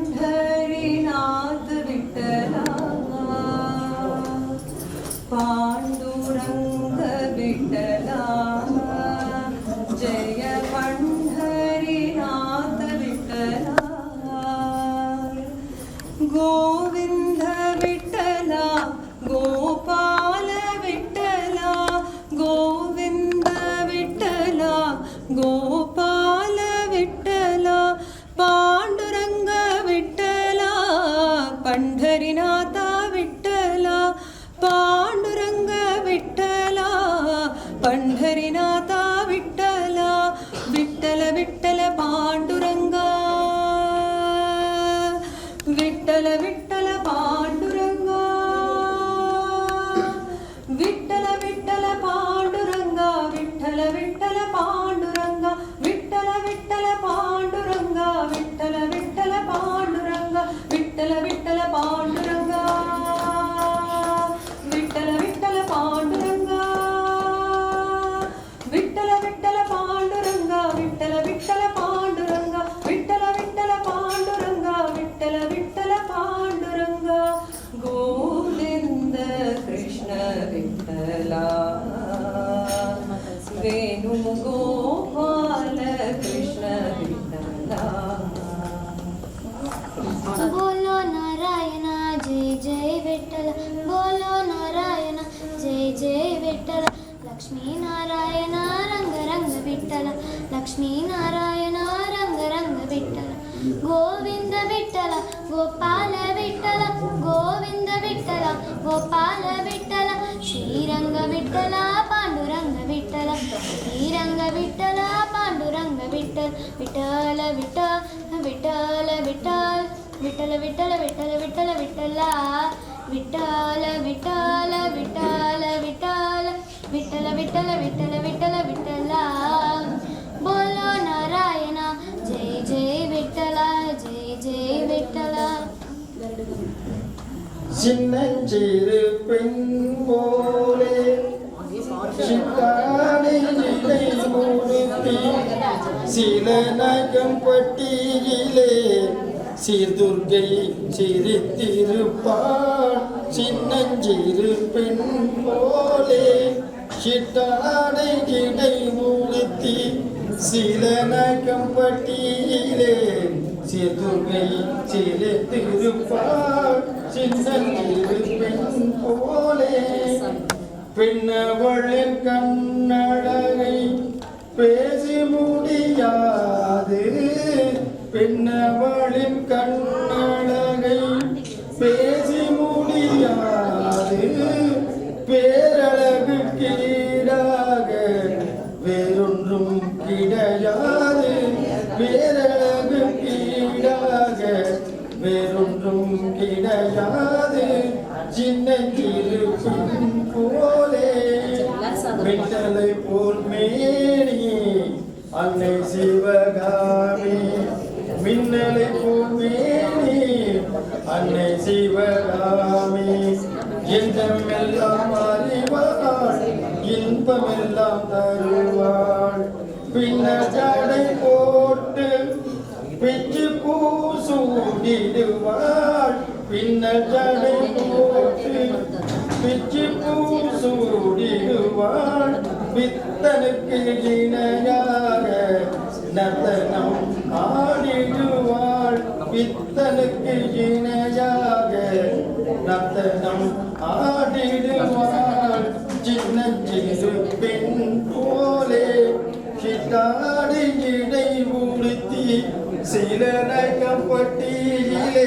പണ്ഡരിനാഥ് വിട്ടല പാണ്ഡുരംഗ വിട്ടല ജയ പണ്ഡരിനാഥ് വിട്ടല பண்டரிநாதா விட்டலா பாண்டுரங்க விட்டலா பண்டரிநாதா விட்டலா விட்டல விட்டல பாண்டுரங்கா விட்டல விட்டல Panduranga. favor, జయ విఠల బోలో నారాయణ జయ జయ విఠల లక్ష్మీనారాయణ రంగ రంగ విఠల లక్ష్మీనారాయణ రంగ రంగ విఠల గోవింద విఠల గోపాల విఠల గోవింద విఠల గోపాల విఠల శ్రీరంగ విఠల పాండురంగ విఠల శ్రీరంగ విఠల పాండురంగ విఠల విఠల విఠల విఠల విఠల விட்டல விட்டல விட்டல விட்டல விட்டலா. விட்டால விட்டால விட்டால விட்டால. விட்டல விட்டல விட்டல விட்டல விட்டலா. போலோ நாராயணா. ஜெய் ஜெய் விட்டலா ஜெய் ஜெய் விட்டலா. சின்னஞ்சிறு பெண் போலே சில நகம் பட்டியிலே சீர்துர்கை சிரித்திருப்பாள் சின்னஞ்சிறு பெண் போலே சிட்டாடை கிடை மூடுத்தி சில நகம் பட்டியிலே சீர்துர்கை சிரித்திருப்பாள் சின்னஞ்சிறு பெண் போலே பின்னவளின் கண்ணழகை பேசி முடியாது பின்னவள் பின்னவளின் கண்ணழகை பேசி முடியாது. பேரழகு கீழாக வேறொன்றும் கிடையாது. பேரழகு கீழாக வேறொன்றும் கிடையாது. சின்ன பெண் போலே விட்டலை போல் மேனி அன்னை சிவகாமி இன்பமெல்லாம் தருவாள். பின்னர் ஜடை போட்டு பிச்சு பூசூடிடுவாள் பின்னர் ஜடை போட்டு பிச்சு பூசூடிடுவாள் பித்தனுக்கு இணையாக நர்த்தனம் ஆடிடுவாள். பித்தனுக்கு இணை சின்னச்சிறு பெண் போலே கிட்டாடி இடை உடுத்தி சிலநகப்பட்டியிலே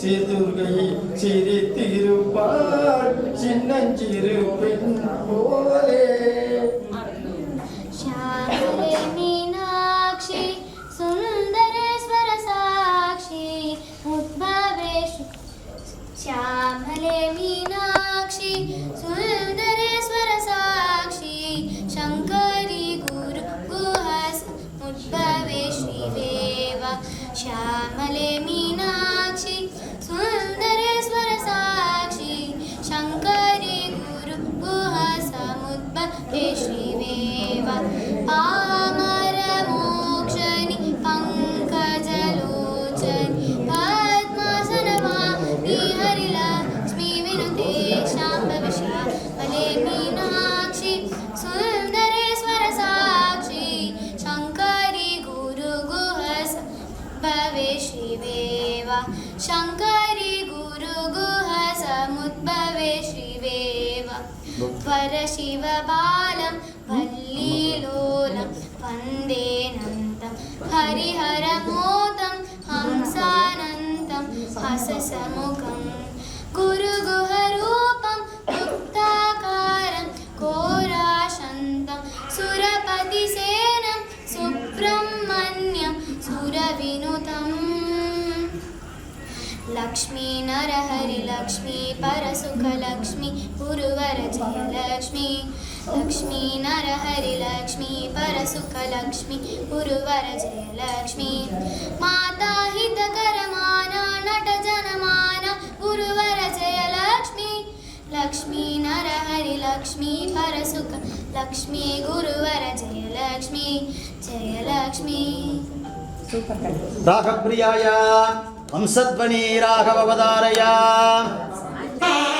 சிறுகை சிரித்திருப்பாள் சின்னஞ்சிறு பெண் போ శ్యామలేమి शङ्करि गुरुगुह समुद्भवे श्रीवेवा परशिवबालं वल्लीलोलं वन्देनन्तं हरिहरमोदं हंसानन्तं हससमुखं लक्ष्मी नर नरहरिलक्ष्मी परसुखलक्ष्मी गुरुवरजयलक्ष्मी लक्ष्मी गुर्वर जयलक्ष्मी लक्ष्मी नर हरि लक्ष्मी पर सुख नरहरिलक्ष्मी परसुखलक्ष्मी गुरुवरजयलक्ष्मी माता हितकरमाना, नटजनमाना गुरुवरजयलक्ष्मी लक्ष्मी नर परसुख लक्ष्मी पर सुख लक्ष्मी गुरुवरजयलक्ष्मी जयलक्ष्मी। रागप्रियाया जय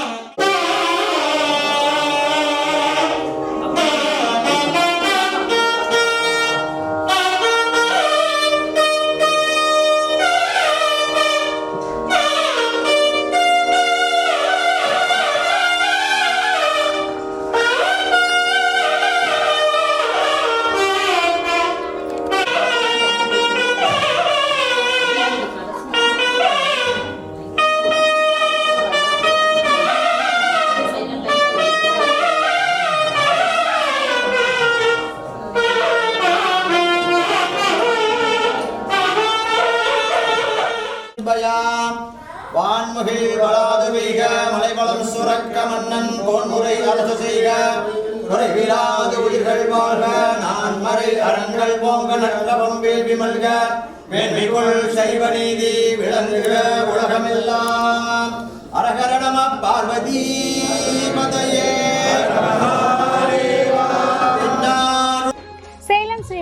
அன்பயாம். வான்முகில் வளாது வைக மலைவளம் சுரக்க மன்னன் போன்முறை அரசு செய்க. குறைவிலாது உயிர்கள் வாழ்க நான் மறை அரண்கள் போங்க நல்லவம் வேள்வி மல்க மேன்மைக்குள் சைவ நீதி விளங்குக உலகமெல்லாம். அரகரணம பார்வதி.